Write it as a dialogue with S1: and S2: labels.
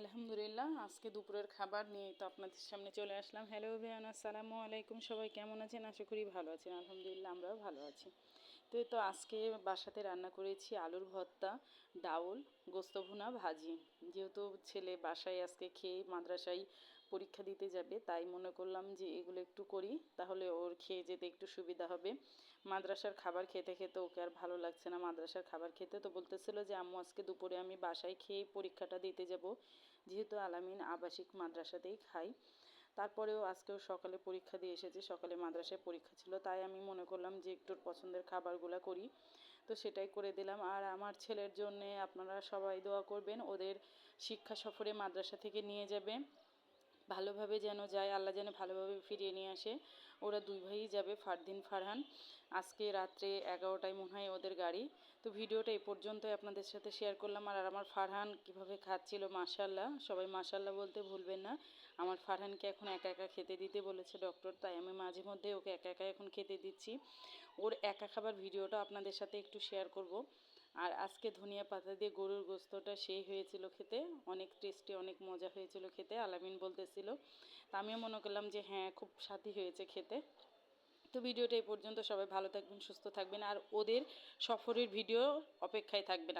S1: আলহামদুলিল্লাহ, আজকে দুপুরের খাবার নিয়ে তো আপনাদের সামনে চলে আসলাম। হ্যালো ভিয়ান আসসালামু আলাইকুম। সবাই কেমন আছেন? আশা করি ভালো আছেন। আলহামদুলিল্লাহ, আমরাও ভালো আছি। তো তো আজকে বাসাতে রান্না করেছি আলুর ভর্তা, ডাউল, গোস্ত ভুনা, ভাজি। যেহেতু ছেলে বাসায় আজকে খেয়ে মাদ্রাসায় পরীক্ষা দিতে যাবে, তাই মনে করলাম যে এগুলো একটু করি, তাহলে ওর খেয়ে যেতে একটু সুবিধা হবে। মাদ্রাসার খাবার খেতে খেতে ওকে আর ভালো লাগছে না। মাদ্রাসার খাবার খেতে তো বলতেছিল যে, আম্মু, আজকে দুপুরে আমি বাসায় খেয়ে পরীক্ষাটা দিতে যাব। যেহেতু আলামিন আবাসিক মাদ্রাসাতেই খাই তারপরেও আজকেও সকালে পরীক্ষা দিয়ে এসেছি, সকালে মাদ্রাসায় পরীক্ষা ছিল, তাই আমি মনে করলাম যে একটু পছন্দের খাবারগুলো করি। তো সেটাই করে দিলাম। আর আমার ছেলের জন্যে আপনারা সবাই দোয়া করবেন, ওদের শিক্ষা সফরে মাদ্রাসা থেকে নিয়ে যাবে। ভালোভাবে যেন যায়, আল্লাহ যেন ভালোভাবে ফিরিয়ে নিয়ে আসে। ওরা দুই ভাই যাবে, ফারদিন, ফারহান। আজকে রাত্রে এগারোটায় মনে হয় ওদের গাড়ি। তো ভিডিওটা এই পর্যন্তই আপনাদের সাথে শেয়ার করলাম। আর আমার ফারহান কীভাবে খাচ্ছিল মাশাল্লাহ সবাই মাশাল্লাহ বলতে ভুলবেন না। আমার ফারহানকে এখন একা একা খেতে দিতে বলেছে ডক্টর তাই আমি মাঝে মধ্যে ওকে একা একা এখন খেতে দিচ্ছি। ওর একা খাবার ভিডিওটা আপনাদের সাথে একটু শেয়ার করব। আর আজকে ধনিয়া পাতা দিয়ে গরুর গোস্তটা সেই হয়েছিল খেতে। অনেক টেস্টি অনেক মজা হয়েছিল খেতে, আলামিন বলতেছিল। তা আমিও মনে করলাম যে হ্যাঁ খুব স্বাদই হয়েছে খেতে। তো ভিডিওটা এই পর্যন্ত, সবাই ভালো থাকবেন, সুস্থ থাকবেন, আর ওদের সফরের ভিডিও অপেক্ষায় থাকবেন।